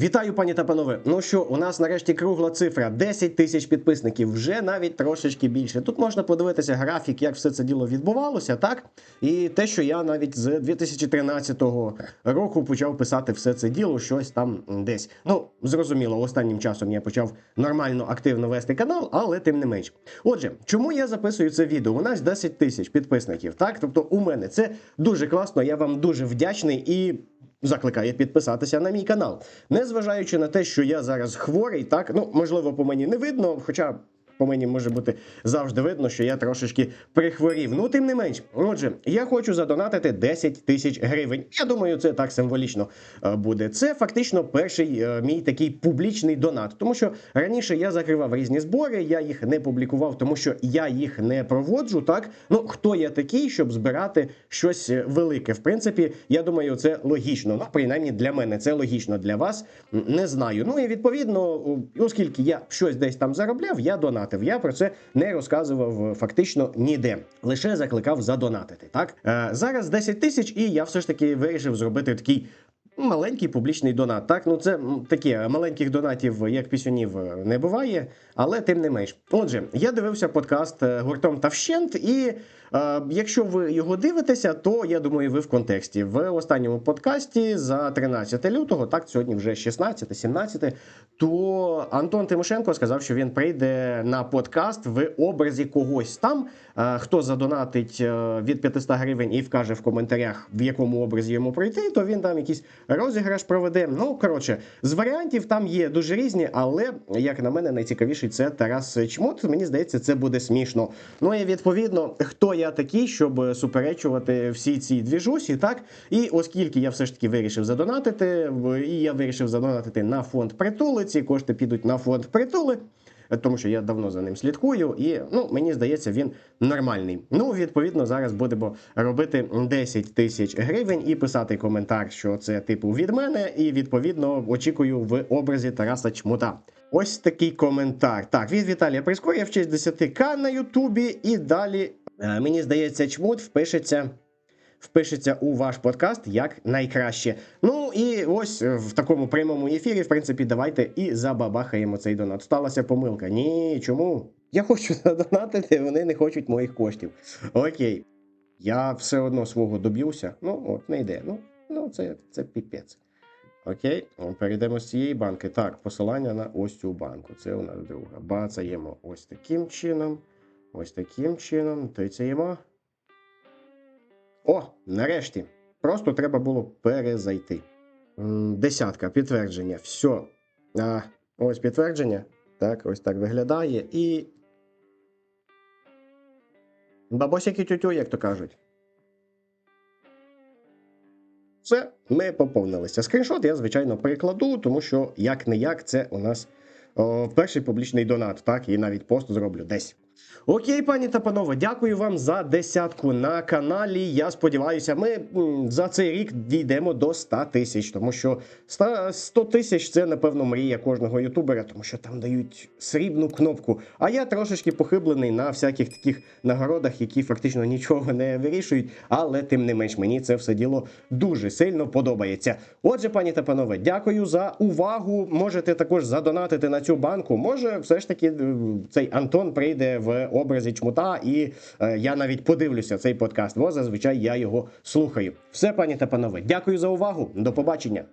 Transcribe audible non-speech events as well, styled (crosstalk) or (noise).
Вітаю, пані та панове. Ну що, у нас нарешті кругла цифра 10 тисяч підписників, вже навіть трошечки більше. Тут можна подивитися графік, як все це діло відбувалося, так? І те, що я навіть з 2013 року почав писати все це діло, щось там десь. Ну, зрозуміло, останнім часом я почав нормально активно вести канал, але тим не менш. Отже, чому я записую це відео? У нас 10 тисяч підписників, так? Тобто, у мене це дуже класно. Я вам дуже вдячний і. Закликаю підписатися на мій канал, незважаючи на те, що я зараз хворий, так ну можливо, по мені не видно, хоча по мені може бути завжди видно, що я трошечки прихворів. Ну тим не менш, отже, я хочу задонатити 10 тисяч гривень. Я думаю, це так символічно е, буде. Це фактично перший е, мій такий публічний донат, тому що раніше я закривав різні збори, я їх не публікував, тому що я їх не проводжу. Так ну хто я такий, щоб збирати щось е, велике? В принципі, я думаю, це логічно. Ну, принаймні для мене це логічно для вас. Не знаю. Ну і відповідно, оскільки я щось десь там заробляв, я донатив. Я про це не розказував е, фактично ніде, лише закликав задонатити. Так е, зараз 10 тисяч, і я все ж таки вирішив зробити такий. Маленький публічний донат. Так, ну це таке маленьких донатів, як пісюнів, е, не буває, але тим не менш. Отже, я дивився подкаст е, гуртом Тавщент, і якщо ви його дивитеся, то я думаю, ви в контексті. В останньому подкасті за 13 лютого, так сьогодні вже 16, 17, то Антон Тимошенко сказав, що він прийде на подкаст в образі когось там. Е, Хто задонатить е, від 500 гривень і вкаже в коментарях, в якому образі йому прийти, то він там якийсь розіграш проведе. Ну коротше, з варіантів там є дуже різні, але як на мене, найцікавіший це Тарас Чмут. Мені здається, це буде смішно. Ну і відповідно, хто я такий, щоб суперечувати всі ці двіжусі, так? І оскільки я все ж таки вирішив задонатити, і я вирішив задонатити на фонд притули. Ці кошти підуть на фонд притули. Тому що я давно за ним слідкую, і ну мені здається, він нормальний. Ну, відповідно, зараз будемо робити 10 тисяч гривень і писати коментар, що це типу від мене, і відповідно очікую в образі Тараса Чмута. Ось такий коментар. Так, від Віталія Приско, я в честь 10к на Ютубі, і далі е, мені здається, чмут впишеться впишеться у ваш подкаст як найкраще. Ну і ось е, в такому прямому ефірі, в принципі, давайте і забабахаємо цей донат. Сталася помилка. Ні, чому? Я хочу (laughs) задонатити, вони не хочуть моїх коштів. Окей. Я все одно свого доб'юся. Ну, от, не йде. Ну, ну це, це піпець. Окей, перейдемо з цієї банки. Так, посилання на ось цю банку. Це у нас друга. Бацаємо ось таким чином. Ось таким чином. Тицяємо. О, нарешті. Просто треба було перезайти. Десятка, підтвердження. Все. А, ось підтвердження. Так, ось так виглядає. І. Бабосяки тютю, як то кажуть. Все, ми поповнилися. Скріншот я, звичайно, прикладу, тому що як не як, це у нас о, перший публічний донат, так, і навіть пост зроблю десь. Окей, пані та панове, дякую вам за десятку на каналі. Я сподіваюся, ми за цей рік дійдемо до 100 тисяч, тому що 100 100 тисяч це, напевно, мрія кожного ютубера, тому що там дають срібну кнопку. А я трошечки похиблений на всяких таких нагородах, які фактично нічого не вирішують, але тим не менш мені це все діло дуже сильно подобається. Отже, пані та панове, дякую за увагу. Можете також задонатити на цю банку. Може, все ж таки е, цей Антон прийде в образі чмута, і е, я навіть подивлюся цей подкаст, бо зазвичай я його слухаю. Все, пані та панове, дякую за увагу. До побачення.